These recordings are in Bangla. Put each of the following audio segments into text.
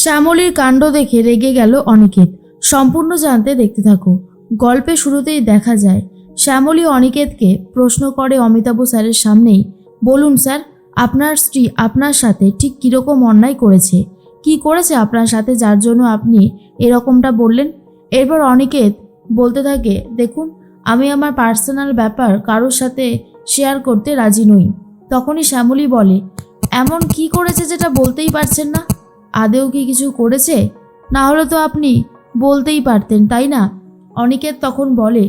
শ্যামলীর কাণ্ড দেখে রেগে গেল অনিকেত। সম্পূর্ণ জানতে দেখতে থাকো। গল্পে শুরুতেই দেখা যায়, শ্যামলী অনিকেতকে প্রশ্ন করে অমিতাভ স্যারের সামনেই, বলুন স্যার, আপনার স্ত্রী আপনার সাথে ঠিক কীরকম অন্যায় করেছে? কি করেছে আপনার সাথে যার জন্য আপনি এরকমটা বললেন? এরপর অনিকেত বলতে থাকে, দেখুন, আমি আমার পার্সোনাল ব্যাপার কারোর সাথে শেয়ার করতে রাজি নই। তখনই শ্যামলী বলে, এমন কি করেছে যেটা বলতেই পারছেন না? আদেও কি কিছু করেছে? না হলে তো আপনি বলতেই পারতেন, তাই না? অনিকেত তখন বলে,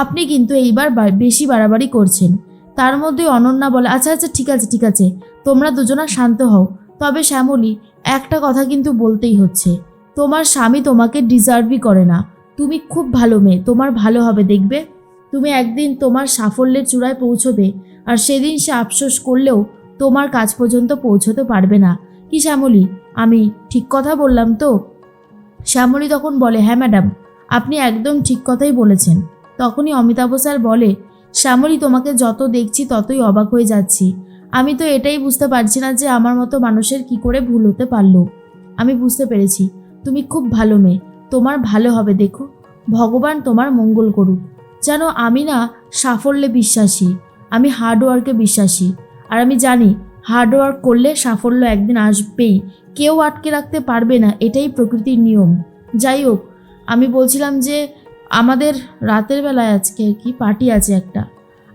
আপনি কিন্তু এইবার বেশি বাড়াবাড়ি করছেন। তার মধ্যে অনন্যা বলে আচ্ছা আচ্ছা ঠিক আছে ঠিক আছে, তোমরা দুজনা শান্ত হও। তবে শ্যামলী, একটা কথা কিন্তু বলতেই হচ্ছে। তোমার স্বামী তোমাকে ডিজার্ভই করে না। তুমি খুব ভালো মেয়ে, তোমার ভালো হবে, দেখবে? তুমি একদিন তোমার সাফল্যের চূড়ায় পৌঁছবে, আর সেদিন সে আফসোস করলেও তোমার কাজ পর্যন্ত পৌঁছতে পারবে না। কি শ্যামলী? আমি ঠিক কথা বললাম তো? শ্যামলী তখন বলে হ্যাঁ ম্যাডাম, আপনি একদম ঠিক কথাই বলেছেন। তখনই অমিতাভ স্যার বলে, শ্যামলী, তোমাকে যত দেখছি ততই অবাক হয়ে যাচ্ছি। আমি তো এটাই বুঝতে পারছি না যে আমার মতো মানুষের কি করে ভুল হতে পারল। আমি বুঝতে পেরেছি, তুমি খুব ভালো মেয়ে, তোমার ভালো হবে, দেখো। ভগবান তোমার মঙ্গল করুক। যেন আমি না সাফল্যে বিশ্বাসী, আমি হার্ডওয়ার্কে বিশ্বাসী। আর আমি জানি হার্ডওয়ার্ক করলে সাফল্য একদিন আসবেই। কেউ আটকে রাখতে পারবে না, এটাই প্রকৃতির নিয়ম। যাই হোক, আমি বলছিলাম যে আমাদের রাতের বেলায় আজকে আর কি পার্টি আছে একটা।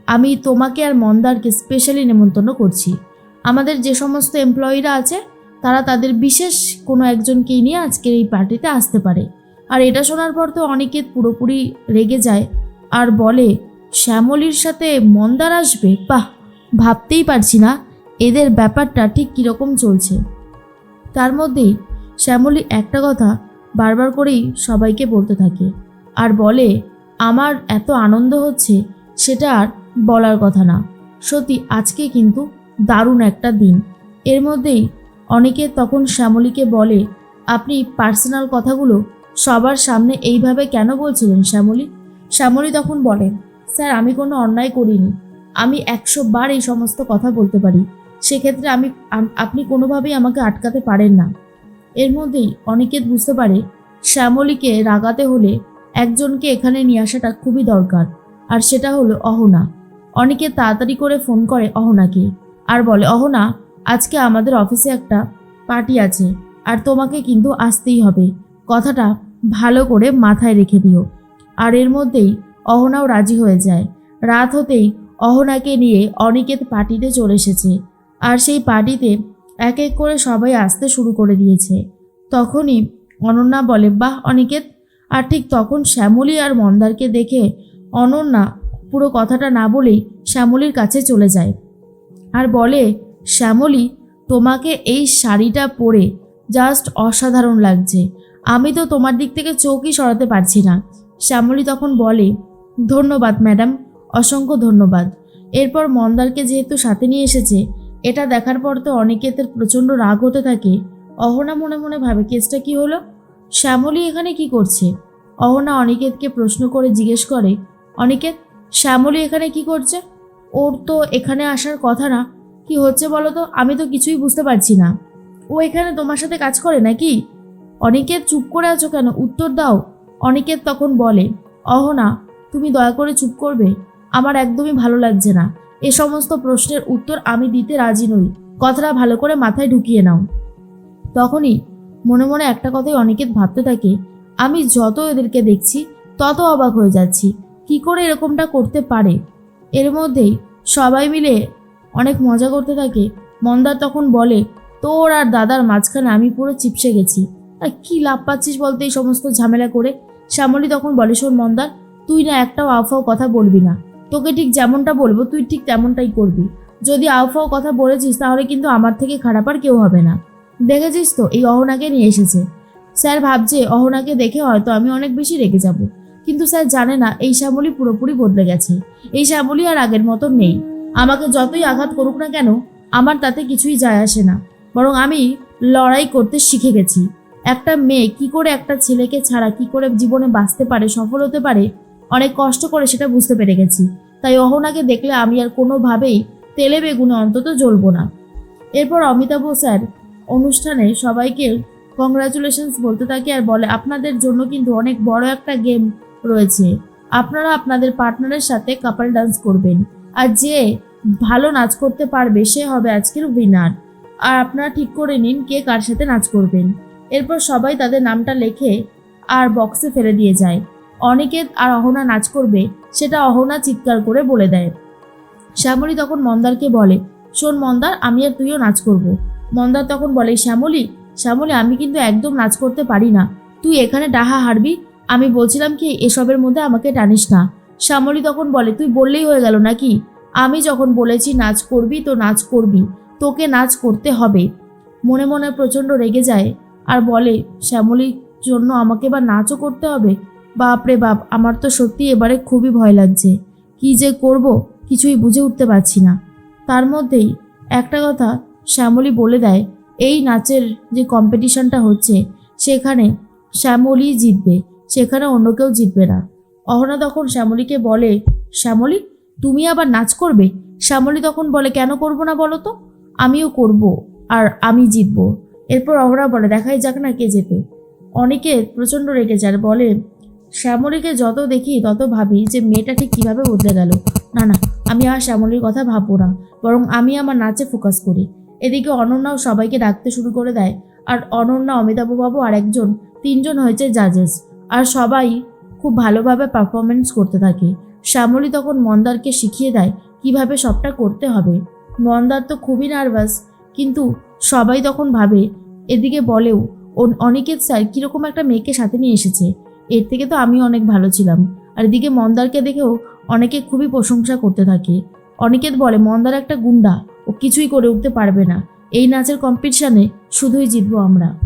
আমি তোমাকে আর মন্দারকে স্পেশালি নেমন্তন্ন করছি। আমাদের যে সমস্ত এমপ্লয়িরা আছে, তারা তাদের বিশেষ কোনো একজনকেই নিয়ে আজকের এই পার্টিতে আসতে পারে। আর এটা শোনার পর তো অনেকে পুরোপুরি রেগে যায়। আর বলে, শ্যামলীর সাথে মন্দার আসবে? বাহ, ভাবতেই পারছি না। এদের ব্যাপারটা ঠিক কীরকম চলছে? তার মধ্যেই শ্যামলী একটা কথা বারবার করেই সবাইকে বলতে থাকে। আর বলে, আমার এত আনন্দ হচ্ছে, সেটা আর বলার কথা না। সত্যি, আজকে কিন্তু দারুণ একটা দিন। এর মধ্যেই অনেকে তখন শ্যামলীকে বলে, আপনি পার্সোনাল কথাগুলো সবার সামনে এইভাবে কেন বলছিলেন শ্যামলী? শ্যামলী তখন বলেন স্যার, আমি কোনো অন্যায় করিনি। আমি একশো বার এই সমস্ত কথা বলতে পারি। সেক্ষেত্রে আমি আপনি কোনোভাবেই আমাকে আটকাতে পারেন না। এর মধ্যেই অনিকেত বুঝতে পারে, শ্যামলীকে রাগাতে হলে একজনকে এখানে নিয়ে আসাটা খুবই দরকার, আর সেটা হলো অহনা। অনেকে তাড়াতাড়ি করে ফোন করে অহনাকে, আর বলে, অহনা, আজকে আমাদের অফিসে একটা পার্টি আছে, আর তোমাকে কিন্তু আসতেই হবে। কথাটা ভালো করে মাথায় রেখে দিও। আর এর মধ্যেই অহনাও রাজি হয়ে যায়। রাত হতেই অহনাকে নিয়ে অনিকেত পার্টিতে চলে এসেছে। আর সেই পার্টিতে এক এক করে সবাই আসতে শুরু করে দিয়েছে। তখনই অনন্যা বলে, বাহ, অনিকেত। আর ঠিক তখন শ্যামলী আর মন্দারকে দেখে অনন্যা পুরো কথাটা না বলেই শ্যামলীর কাছে চলে যায় আর বলে, শ্যামলী, তোমাকে এই শাড়িটা পরে জাস্ট অসাধারণ লাগছে। আমি তো তোমার দিক থেকে চোখই সরাতে পারছি না। শ্যামলী তখন বলে, ধন্যবাদ, ম্যাডাম, অসংখ্য ধন্যবাদ। এরপর মন্দারকে যেহেতু সাথে নিয়ে এসেছে এটা দেখার পর তো অনিকেতের প্রচণ্ড রাগ হতে থাকে। অহনা মনে মনে ভাবে, কেসটা কি হলো? শ্যামলী এখানে কি করছে? অহনা অনিকেতকে প্রশ্ন করে জিজ্ঞেস করে, অনিকেত, শ্যামলী এখানে কি করছে? ওর তো এখানে আসার কথা না। কি হচ্ছে বলো তো? আমি তো কিছুই বুঝতে পারছি না। ও এখানে তোমার সাথে কাজ করে নাকি? অনিকেত চুপ করে আছো কেন? উত্তর দাও। অনিকেত তখন বলে, অহনা, তুমি দয়া করে চুপ করবে। আমার একদমই ভালো লাগছে না। এ সমস্ত প্রশ্নের উত্তর আমি দিতে রাজি নই। কথাটা ভালো করে মাথায় ঢুকিয়ে নাও। তখনই মনে মনে একটা কথাই অনেকে ভাবতে থাকে, আমি যত এদেরকে দেখছি, তত অবাক হয়ে যাচ্ছি। কি করে এরকমটা করতে পারে? এর মধ্যেই সবাই মিলে অনেক মজা করতে থাকে। মন্দার তখন বলে, তোর আর দাদার মাঝখানে আমি পুরো চিপসে গেছি। আর কি লাভ পাচ্ছিস বলতে এই সমস্ত ঝামেলা করে? শ্যামলী তখন বলে, শোন মন্দার, তুই না একটাও আফাও কথা বলবি না। তোকে ঠিক যেমনটা বলব, তুই ঠিক তেমনটাই করবি। যদি আফাও কথা বলেছিস, তাহলে কিন্তু আমার থেকে খারাপ আর কেউ হবে না। দেখেছিস তো, এই অহনাকে নিয়ে এসেছে। স্যার ভাবছে, অহনাকে দেখে হয়তো আমি অনেক বেশি রেগে যাব। কিন্তু স্যার জানে না, এই শ্যামলী পুরোপুরি বদলে গেছে। এই শ্যামলী আর আগের মতো নেই। আমাকে যতই আঘাত করুক না কেন, আমার তাতে কিছুই যায় আসে না। বরং আমি লড়াই করতে শিখে গেছি। একটা মেয়ে কি করে একটা ছেলেকে ছাড়া, কি করে জীবনে বাঁচতে পারে, সফল হতে পারে অনেক কষ্ট করে সেটা বুঝতে পেরে গেছি। তাই অহনাকে দেখলে আমি আর কোনোভাবেই তেলে বেগুনে অন্তত জ্বলবো না। এরপর অমিতাভ স্যার অনুষ্ঠানে সবাইকে কংগ্রাচুলেশনস বলতে থাকে আর বলে, আপনাদের জন্য কিন্তু অনেক বড় একটা গেম রয়েছে। আপনারা আপনাদের পার্টনারের সাথে কাপল ডান্স করবেন। আর যে ভালো নাচ করতে পারবে, সে হবে আজকের উইনার আর আপনারা ঠিক করে নিন কে কার সাথে নাচ করবেন। এরপর সবাই তাদের নামটা লেখে আর বক্সে ফেলে দিয়ে যায়। অনিকেত আর অহনা নাচ করবে, সেটা অহনা চিৎকার করে বলে দেয়। শ্যামলী তখন মন্দারকে বলে, শোন মন্দার, আমি আর তুইও নাচ করব। মন্দার তখন বলে, শ্যামলী শ্যামলী, আমি কিন্তু একদম নাচ করতে পারি না। তুই এখানে ডাহা হারবি, আমি বলছিলাম কি, এসবের মধ্যে আমাকে টানিস না। শ্যামলী তখন বলে, তুই বললেই হয়ে গেল নাকি? আমি যখন বলেছি নাচ করবি, তো নাচ করবি, তোকে নাচ করতে হবে। মনে মনে প্রচণ্ড রেগে যায়, আর বলে, শ্যামলীর জন্য আমাকে বা নাচও করতে হবে বাপরে বাপ, আমার তো সত্যি এবারে খুবই ভয় লাগছে। কি যে করব, কিছুই বুঝে উঠতে পারছি না। তার মধ্যেই একটা কথা শ্যামলী বলে দেয়, এই নাচের যে কম্পিটিশনটা হচ্ছে, সেখানে শ্যামলী জিতবে, সেখানে অন্য কেউ জিতবে না। অহনা তখন শ্যামলীকে বলে, শ্যামলী, তুমি আবার নাচ করবে? শ্যামলী তখন বলে, কেন করব না বলো তো? আমিও করব আর আমি জিতব। এরপর অহনা বলে, দেখাই যাক না কে জেতে। অনেকে প্রচণ্ড রেগে যায়, বলে শ্যামলীকে যত দেখি, তত ভাবি যে মেয়েটা ঠিক কীভাবে বদলে গেল। না না, আমি আর শ্যামলীর কথা ভাববো না, বরং আমি আমার নাচে ফোকাস করি। এদিকে অনন্যাও সবাইকে ডাকতে শুরু করে দেয়, আর অনন্যা, অমিতাভবাবু আর একজন, তিনজন হয়েছে জাজেস আর সবাই খুব ভালোভাবে পারফরমেন্স করতে থাকে। শ্যামলী তখন মন্দারকে শিখিয়ে দেয় কীভাবে সবটা করতে হবে। মন্দার তো খুবই নার্ভাস কিন্তু সবাই তখন ভাবে, এদিকে বলেও অনিকেত স্যার কীরকম একটা মেয়েকে সাথে নিয়ে এসেছে। এর থেকে তো আমি অনেক ভালো ছিলাম। আর এদিকে মন্দারকে দেখেও অনেকে খুবই প্রশংসা করতে থাকে। অনিকেত বলে, মন্দার একটা গুন্ডা ও কিছুই করে উঠতে পারবে না। এই নাচের কম্পিটিশানে শুধুই জিতবো আমরা।